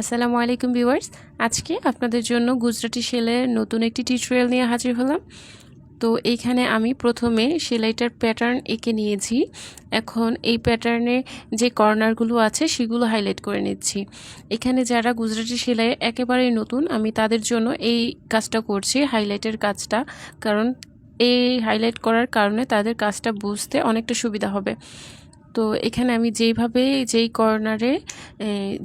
আসসালামু আলাইকুম ভিউয়ার্স। আজকে আপনাদের জন্য গুজরাটি সেলের নতুন একটি টিউটোরিয়াল নিয়ে হাজির হলাম। তো এইখানে আমি প্রথমে সেলাইটার প্যাটার্ন এঁকে নিয়েছি। এখন এই প্যাটার্নে যে কর্নারগুলো আছে সেগুলো হাইলাইট করে নিচ্ছি। এখানে যারা গুজরাটি সেলাই একেবারেই নতুন, আমি তাদের জন্য এই কাজটা করছি হাইলাইটের কাজটা। কারণ এই হাইলাইট করার কারণে তাদের কাজটা বুঝতে অনেকটা সুবিধা হবে। তো এখানে আমি যেইভাবে যেই কর্নারে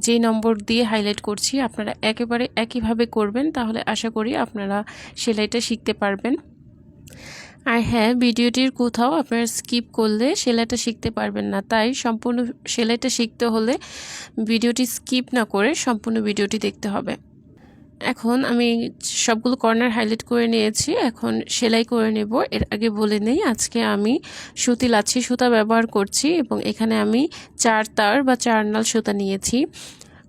যেই নম্বর দিয়ে হাইলাইট করছি, আপনারা একেবারে একইভাবে করবেন, তাহলে আশা করি আপনারা সেলাইটা শিখতে পারবেন। আর হ্যাঁ ভিডিওটির কোথাও আপনারা স্কিপ করলে সেলাইটা শিখতে পারবেন না। তাই সম্পূর্ণ সেলাইটা শিখতে হলে ভিডিওটি স্কিপ না করে সম্পূর্ণ ভিডিওটি দেখতে হবে। এখন আমি সবগুলো কর্নার হাইলাইট করে নিয়েছি। এখন সেলাই করে নেব। এর আগে বলে নেই, আজকে আমি সুতি লাচ্ছি সুতা ব্যবহার করছি এবং এখানে আমি চার তার বা চার নাল সুতা নিয়েছি।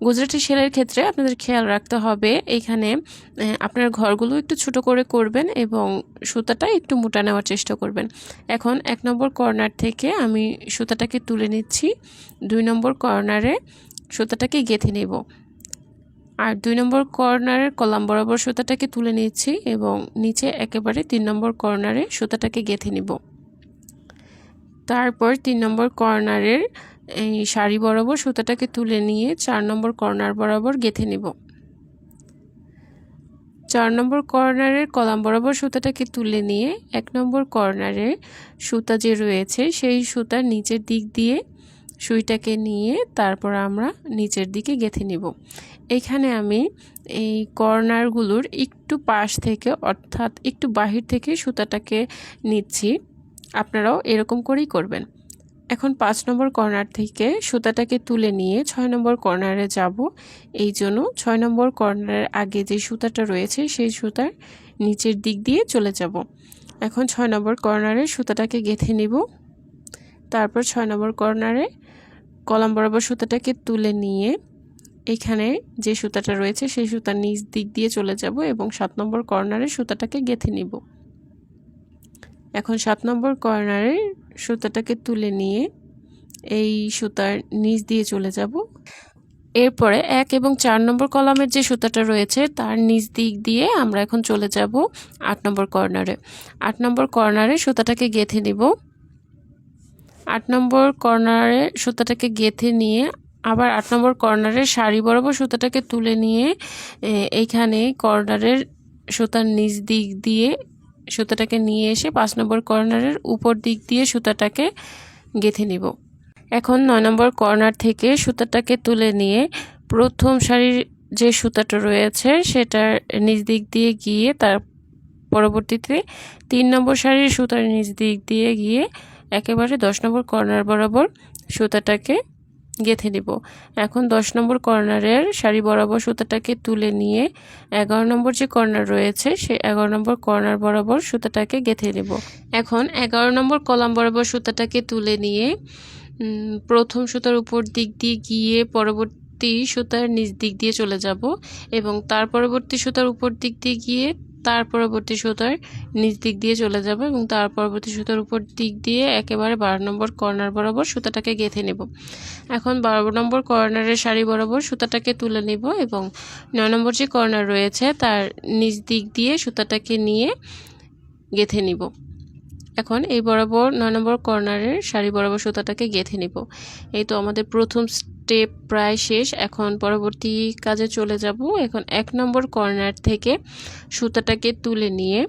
গুজরাটি সেলাইয়ের ক্ষেত্রে আপনাদের খেয়াল রাখতে হবে, এখানে আপনার ঘরগুলো একটু ছোট করে করবেন এবং সুতাটা একটু মোটা নেওয়ার চেষ্টা করবেন। এখন এক নম্বর কর্নার থেকে আমি সুতাটাকে তুলে নিচ্ছি। দুই নম্বর কর্নারে সুতাটাকে গেঁথে নেব। আর দুই নম্বর কর্নারের কলাম বরাবর সুতাটাকে তুলে নিচ্ছি এবং নিচে একেবারে তিন নম্বর কর্নারে সুতাটাকে গেঁথে নিব। তারপর তিন নম্বর কর্নারের এই শাড়ি বরাবর সুতাটাকে তুলে নিয়ে চার নম্বর কর্নার বরাবর গেঁথে নিব। চার নম্বর কর্নারের কলাম বরাবর সুতাটাকে তুলে নিয়ে এক নম্বর কর্নারে সুতা যে রয়েছে সেই সুতার নিচের দিক দিয়ে সুইটাকে নিয়ে তারপর আমরা নিচের দিকে গেঁথে নিব। এখানে আমি এই কর্নারগুলোর একটু পাশ থেকে, অর্থাৎ একটু বাহির থেকে সুতাটাকে নিচ্ছি। আপনারাও এরকম করেই করবেন। এখন পাঁচ নম্বর কর্নার থেকে সুতাটাকে তুলে নিয়ে ছয় নম্বর কর্নারে যাব। এই জন্য ছয় নম্বর কর্নারের আগে যে সুতাটা রয়েছে, সেই সুতার নিচের দিক দিয়ে চলে যাব। এখন ছয় নম্বর কর্নারে সুতাটাকে গেঁথে নিব। তারপর ছয় নম্বর কর্নারে কলাম বরাবর সুতাটাকে তুলে নিয়ে এখানে যে সুতাটা রয়েছে সেই সুতার নিচ দিক দিয়ে চলে যাব এবং সাত নম্বর কর্নারে সুতাটাকে গেঁথে নিব। এখন সাত নম্বর কর্নারে সুতাটাকে তুলে নিয়ে এই সুতার নিচ দিয়ে চলে যাব। এরপরে এক এবং চার নম্বর কলামের যে সুতাটা রয়েছে তার নিচ দিক দিয়ে আমরা এখন চলে যাব আট নম্বর কর্নারে। আট নম্বর কর্নারে সুতাটাকে গেঁথে নিব। আট নম্বর কর্নারে সুতাটাকে গেঁথে নিয়ে, আবার আট নম্বর কর্নারের শাড়ি বরাবর সুতাটাকে তুলে নিয়ে এইখানে কর্নারের সুতার নিচ দিক দিয়ে সুতাটাকে নিয়ে এসে পাঁচ নম্বর কর্নারের উপর দিক দিয়ে সুতাটাকে গেঁথে নিব। এখন নয় নম্বর কর্নার থেকে সুতাটাকে তুলে নিয়ে প্রথম শাড়ির যে সুতাটা রয়েছে সেটার নিচ দিক দিয়ে গিয়ে তার পরবর্তীতে তিন নম্বর শাড়ির সুতার নিচ দিক দিয়ে গিয়ে একেবারে দশ নম্বর কর্নার বরাবর সুতাটাকে গেঁথে নিব। এখন দশ নম্বর কর্নারের শাড়ি বরাবর সুতাটাকে তুলে নিয়ে এগারো নম্বর যে কর্নার রয়েছে সেই এগারো নম্বর কর্নার বরাবর সুতাটাকে গেঁথে নেব। এখন এগারো নম্বর কলাম বরাবর সুতাটাকে তুলে নিয়ে প্রথম সুতার উপর দিক দিয়ে গিয়ে পরবর্তী সুতার নিচ দিক দিয়ে চলে যাব এবং তার পরবর্তী সুতার উপর দিক দিয়ে গিয়ে তার পরবর্তী সুতার নিচ দিক দিয়ে চলে যাব এবং তার পরবর্তী সুতার উপর দিক দিয়ে একেবারে বারো নম্বর কর্নার বরাবর সুতাটাকে গেঁথে নেব। এখন বারো নম্বর কর্নারের শাড়ি বরাবর সুতাটাকে তুলে নেব এবং নয় নম্বর যে কর্নার রয়েছে তার নিচ দিক দিয়ে সুতাটাকে নিয়ে গেঁথে নিব। এখন এই বরাবর নয় নম্বর কর্নারের শাড়ি বরাবর সুতাটাকে গেঁথে নিব। এই তো আমাদের প্রথম স্টেপ প্রায় শেষ। এখন পরবর্তী কাজে চলে যাব। এখন এক নম্বর কর্নার থেকে সুতাটাকে তুলে নিয়ে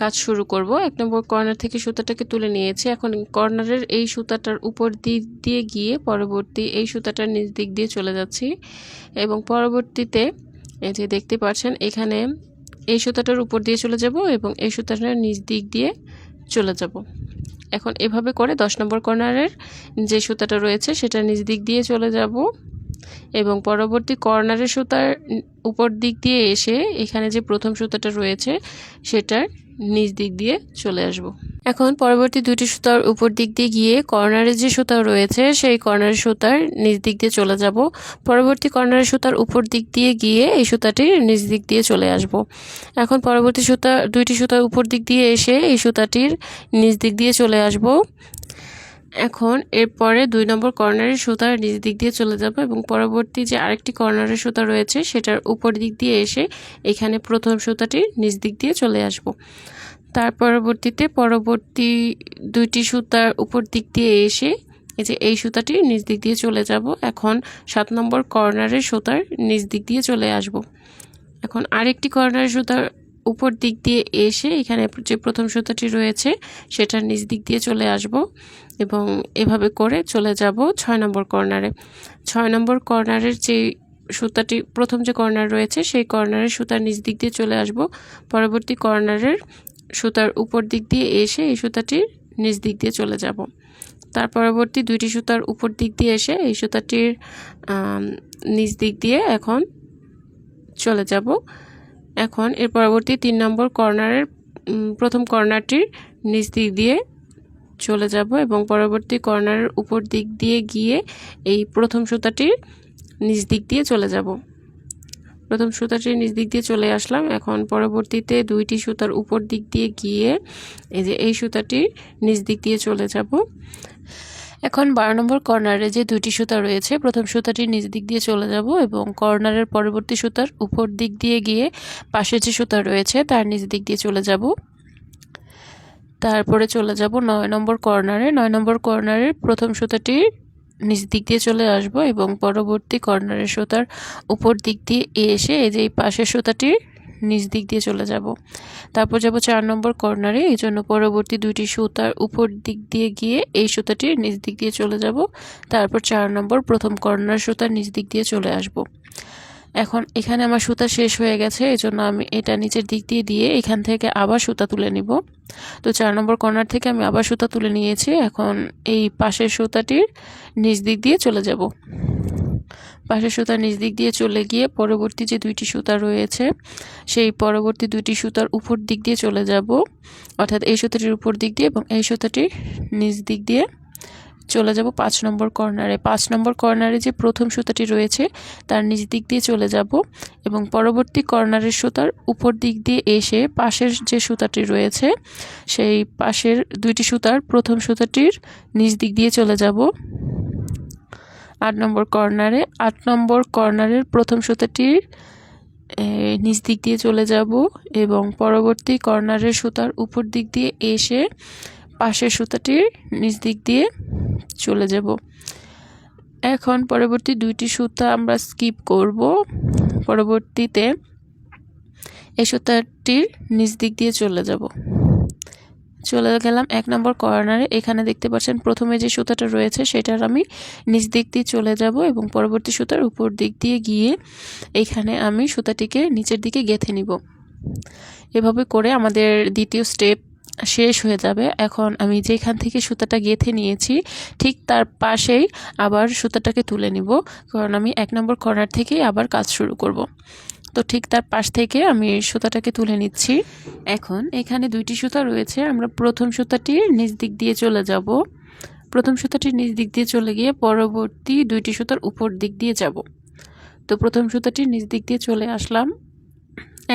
কাজ শুরু করব। এক নম্বর কর্নার থেকে সুতাটাকে তুলে নিয়েছি। এখন কর্নারের এই সুতাটার উপর দিক দিয়ে গিয়ে পরবর্তী এই সুতাটার নিচ দিক দিয়ে চলে যাচ্ছি। এবং পরবর্তীতে এই যে দেখতে পাচ্ছেন, এখানে এই সুতাটার উপর দিয়ে চলে যাব এবং এই সুতাটার নিচ দিক দিয়ে চলে যাব। এখন এভাবে করে দশ নম্বর কর্নারের যে সুতাটা রয়েছে, সেটা নিজ দিক দিয়ে চলে যাব এবং পরবর্তী কর্নারের সুতার উপর দিক দিয়ে এসে এখানে যে প্রথম সুতাটা রয়েছে, সেটার নিচ দিক দিয়ে চলে আসব। এখন পরবর্তী দুটি সুতার উপর দিক দিয়ে গিয়ে কর্নারের যে সুতা রয়েছে, সেই কর্নারের সুতার নিচ দিক দিয়ে চলে যাব। পরবর্তী কর্নারের সুতার উপর দিক দিয়ে গিয়ে এই সুতাটির নিচ দিক দিয়ে চলে আসব। এখন পরবর্তী সুতা, দুইটি সুতার উপর দিক দিয়ে এসে এই সুতাটির নিচ দিক দিয়ে চলে আসব। এখন এরপরে দুই নম্বর কর্নারের সুতার নিচ দিক দিয়ে চলে যাব এবং পরবর্তী যে আরেকটি কর্নারের সুতা রয়েছে, সেটার উপর দিক দিয়ে এসে এখানে প্রথম সুতাটির নিচ দিক দিয়ে চলে আসব। তার পরবর্তীতে পরবর্তী দুইটি সুতার উপর দিক দিয়ে এসে এই যে এই সুতাটি নিচ দিক দিয়ে চলে যাব। এখন সাত নম্বর কর্নারের সুতার নিচ দিক দিয়ে চলে আসব। এখন আরেকটি কর্নারের সুতার উপর দিক দিয়ে এসে এখানে যে প্রথম সুতাটি রয়েছে, সেটার নিচ দিক দিয়ে চলে আসব এবং এভাবে করে চলে যাব ছয় নম্বর কর্নারে। ছয় নম্বর কর্নারের যে সুতাটি, প্রথম যে কর্নার রয়েছে, সেই কর্নারের সুতার নিচ দিক দিয়ে চলে আসব। পরবর্তী কর্নারের সুতার উপর দিক দিয়ে এসে এই সুতাটির নিচ দিক দিয়ে চলে যাব। তার পরবর্তী দুইটি সুতার উপর দিক দিয়ে এসে এই সুতাটির নিচ দিক দিয়ে এখন চলে যাব। এখন এর পরবর্তী তিন নম্বর কর্নারের প্রথম কর্নারটির নিচ দিক দিয়ে চলে যাব এবং পরবর্তী কর্নারের উপর দিক দিয়ে গিয়ে এই প্রথম সুতাটির নিচ দিক দিয়ে চলে যাব। প্রথম সুতাটির নিচ দিক দিয়ে চলে আসলাম। এখন পরবর্তীতে দুইটি সুতার উপর দিক দিয়ে গিয়ে এই যে এই সুতাটির নিচ দিক দিয়ে চলে যাব। এখন বারো নম্বর কর্নারে যে দুইটি সুতা রয়েছে, প্রথম সুতাটি নিচ দিক দিয়ে চলে যাব এবং কর্নারের পরবর্তী সুতার উপর দিক দিয়ে গিয়ে পাশে যে সুতা রয়েছে, তার নিচ দিক দিয়ে চলে যাব। তারপরে চলে যাব নয় নম্বর কর্নারে। নয় নম্বর কর্নারের প্রথম সুতাটির নিচ দিক দিয়ে চলে আসব এবং পরবর্তী কর্নারের সুতার উপর দিক দিয়ে এসে এই যে এই পাশের সুতাটির নিচ দিক দিয়ে চলে যাব। তারপর যাব চার নম্বর কর্নারে এই জন্য পরবর্তী দুইটি সুতার উপর দিক দিয়ে গিয়ে এই সুতাটির নিচ দিক দিয়ে চলে যাব। তারপর চার নম্বর প্রথম কর্নার সুতার নিচ দিক দিয়ে চলে আসব। এখন এখানে আমার সুতা শেষ হয়ে গেছে। এই জন্য আমি এটা নিচের দিক দিয়ে দিয়ে এখান থেকে আবার সুতা তুলে নিব। তো চার নম্বর কর্নার থেকে আমি আবার সুতা তুলে নিয়েছি। এখন এই পাশের সুতাটির নিচ দিক দিয়ে চলে যাব। পাশের সুতার নিচ দিক দিয়ে চলে গিয়ে পরবর্তী যে দুইটি সুতা রয়েছে, সেই পরবর্তী দুইটি সুতার উপর দিক দিয়ে চলে যাব। অর্থাৎ এই সুতাটির উপর দিক দিয়ে এবং এই সুতাটির নিচ দিক দিয়ে চলে যাব পাঁচ নম্বর কর্নারে। পাঁচ নম্বর কর্নারে যে প্রথম সুতাটি রয়েছে, তার নিচ দিক দিয়ে চলে যাব এবং পরবর্তী কর্নারের সুতার উপর দিক দিয়ে এসে পাশের যে সুতাটি রয়েছে, সেই পাশের দুইটি সুতার প্রথম সুতাটির নিচ দিক দিয়ে চলে যাব। আট নম্বর কর্নারে আট নম্বর কর্নারের প্রথম সুতাটির নিচ দিক দিয়ে চলে যাব এবং পরবর্তী কর্নারের সুতার উপর দিক দিয়ে এসে পাশের সুতাটির নিচ দিক দিয়ে চলে যাব। এখন পরবর্তী দুইটি সুতা আমরা স্কিপ করব। পরবর্তীতে এই সুতাটির নিচ দিক দিয়ে চলে যাব। চলে গেলাম এক নম্বর কর্নারে এখানে দেখতে পাচ্ছেন প্রথমে যে সুতাটা রয়েছে, সেটার আমি নিচ দিক দিয়ে চলে যাব এবং পরবর্তী সুতার উপর দিক দিয়ে গিয়ে এখানে আমি সুতাটিকে নিচের দিকে গেঁথে নিব। এভাবে করে আমাদের দ্বিতীয় স্টেপ শেষ হয়ে যাবে। এখন আমি যেখান থেকে সুতাটা গেঁথে নিয়েছি, ঠিক তার পাশেই আবার সুতাটাকে তুলে নিব। কারণ আমি এক নম্বর কর্নার থেকেই আবার কাজ শুরু করব। তো ঠিক তার পাশ থেকে আমি সুতাটাকে তুলে নিচ্ছি। এখন এখানে দুইটি সুতা রয়েছে। আমরা প্রথম সুতাটির নিজ দিক দিয়ে চলে যাব। প্রথম সুতাটির নিজ দিক দিয়ে চলে গিয়ে পরবর্তী দুইটি সুতার উপর দিক দিয়ে যাব। তো প্রথম সুতাটির নিজ দিক দিয়ে চলে আসলাম।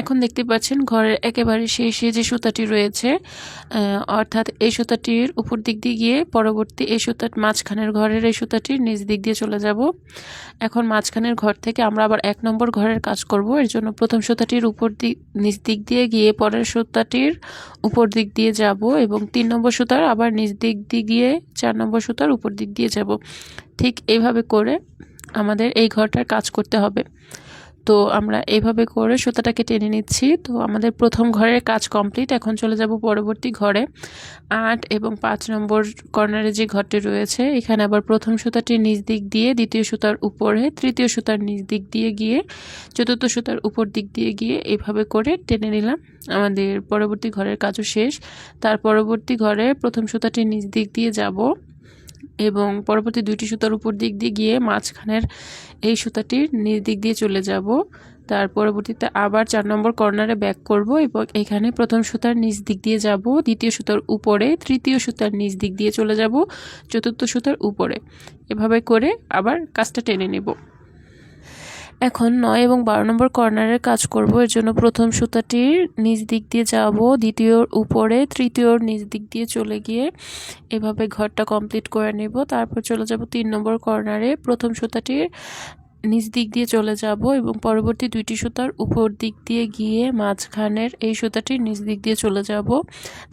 এখন দেখতে পাচ্ছেন ঘরের একেবারে শেষে যে সুতাটি রয়েছে অর্থাৎ এই সুতাটির উপর দিক দিয়ে গিয়ে পরবর্তী এই সুতার মাঝখানের ঘরের এই সুতাটির নিচ দিক দিয়ে চলে যাব। এখন মাঝখানের ঘর থেকে আমরা আবার এক নম্বর ঘরের কাজ করব। এর জন্য প্রথম সুতাটির উপর দিক নিচ দিক দিয়ে গিয়ে পরের সুতাটির উপর দিক দিয়ে যাব এবং তিন নম্বর সুতার আবার নিচ দিক দিয়ে গিয়ে চার নম্বর সুতার উপর দিক দিয়ে যাব। ঠিক এইভাবে করে আমাদের এই ঘরটার কাজ করতে হবে। তো আমরা এইভাবে করে সুতাটাকে টেনে নিচ্ছি। তো আমাদের প্রথম ঘরের কাজ কমপ্লিট, এখন চলে যাব পরবর্তী ঘরে। আট এবং পাঁচ নম্বর কর্নারে যে ঘরটি রয়েছে, এখানে আবার প্রথম সুতাটির নিচ দিক দিয়ে, দ্বিতীয় সুতার উপরে, তৃতীয় সুতার নিচ দিক দিয়ে গিয়ে, চতুর্থ সুতার উপর দিক দিয়ে গিয়ে এইভাবে করে টেনে নিলাম। আমাদের পরবর্তী ঘরের কাজও শেষ। তার পরবর্তী ঘরে প্রথম সুতাটির নিচ দিক দিয়ে যাব এবং পরবর্তী দুইটি সুতার উপর দিক দিয়ে গিয়ে মাঝখানের এই সুতাটির নিচ দিক দিয়ে চলে যাব। তার পরবর্তীতে আবার চার নম্বর কর্নারে ব্যাক করব এবং এখানে প্রথম সুতার নিচ দিক দিয়ে যাব, দ্বিতীয় সুতার উপরে, তৃতীয় সুতার নিচ দিক দিয়ে চলে যাব, চতুর্থ সুতার উপরে। এভাবে করে আবার কাজটা টেনে নেব। এখন নয় এবং বারো নম্বর কর্নারের কাজ করব। এর জন্য প্রথম সুতাটির নিজ দিক দিয়ে যাব দ্বিতীয়র উপরে তৃতীয়র নিজ দিক দিয়ে চলে গিয়ে এভাবে ঘরটা কমপ্লিট করে নেব। তারপর চলে যাব তিন নম্বর কর্নারে। প্রথম সুতাটির নিচ দিক দিয়ে চলে যাব এবং পরবর্তী দুইটি সুতার উপর দিক দিয়ে গিয়ে মাঝখানের এই সুতাটির নিচ দিক দিয়ে চলে যাব।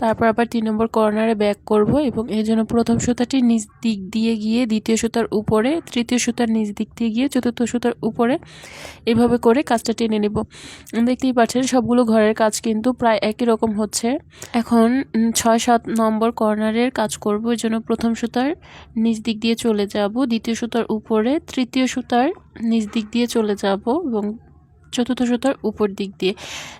তারপর আবার তিন নম্বর কর্নারে ব্যাক করব এবং এই জন্য প্রথম সুতাটির নিচ দিক দিয়ে গিয়ে দ্বিতীয় সুতার উপরে, তৃতীয় সুতার নিচ দিক দিয়ে গিয়ে চতুর্থ সুতার উপরে এভাবে করে কাজটা টেনে নেব। দেখতেই পাচ্ছেন সবগুলো ঘরের কাজ কিন্তু প্রায় একই রকম হচ্ছে। এখন ছয়, সাত নম্বর কর্নারের কাজ করব এর জন্য প্রথম সুতার নিচ দিক দিয়ে চলে যাব, দ্বিতীয় সুতার উপরে, তৃতীয় সুতার নিচ দিক দিয়ে চলে যাব এবং চতুর্থ সুতার উপর দিক দিয়ে।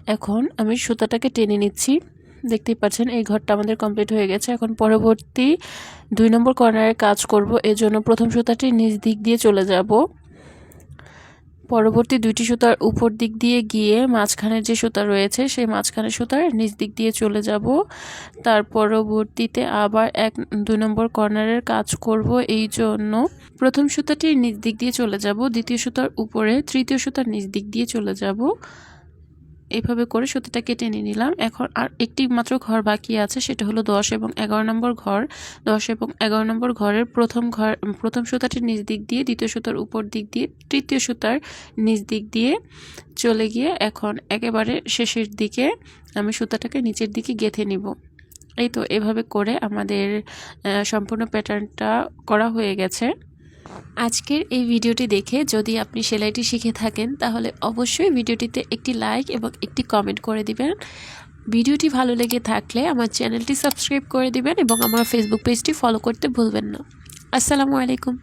এখন আমি সুতাটাকে টেনে নিচ্ছি। দেখতেই পাচ্ছেন, এই ঘরটা আমাদের কমপ্লিট হয়ে গেছে। এখন পরবর্তী দুই নম্বর কর্নারে কাজ করব। এর জন্য প্রথম সুতাটি নিচ দিক দিয়ে চলে যাব। পরবর্তী দুইটি সুতার উপর দিক দিয়ে গিয়ে মাঝখানের যে সুতা রয়েছে, সেই মাঝখানের সুতার নিচ দিক দিয়ে চলে যাব। তার পরবর্তীতে আবার এক, দুই নম্বর কর্নারের কাজ করব এই জন্য। প্রথম সুতাটির নিচ দিক দিয়ে চলে যাব, দ্বিতীয় সুতার উপরে, তৃতীয় সুতার নিচ দিক দিয়ে চলে যাব। এইভাবে করে সুতাটা কেটে নিয়ে নিলাম। এখন আর একটি মাত্র ঘর বাকি আছে, সেটা হলো দশ এবং এগারো নম্বর ঘর। দশ এবং এগারো নম্বর ঘরের প্রথম ঘর, প্রথম সুতাটির নিচ দিক দিয়ে, দ্বিতীয় সুতার উপর দিক দিয়ে, তৃতীয় সুতার নিচ দিক দিয়ে চলে গিয়ে এখন একেবারে শেষের দিকে আমি সুতাটাকে নিচের দিকে গেঁথে নিব। এই তো এভাবে করে আমাদের সম্পূর্ণ প্যাটার্নটা করা হয়ে গেছে। আজকের এই ভিডিওটি দেখে যদি আপনি সেলাইটি শিখে থাকেন, তাহলে অবশ্যই ভিডিওটিতে একটি লাইক এবং একটি কমেন্ট করে দিবেন। ভিডিওটি ভালো লেগে থাকলে আমার চ্যানেলটি সাবস্ক্রাইব করে দিবেন এবং আমার ফেসবুক পেজটি ফলো করতে ভুলবেন না। আসসালামু আলাইকুম।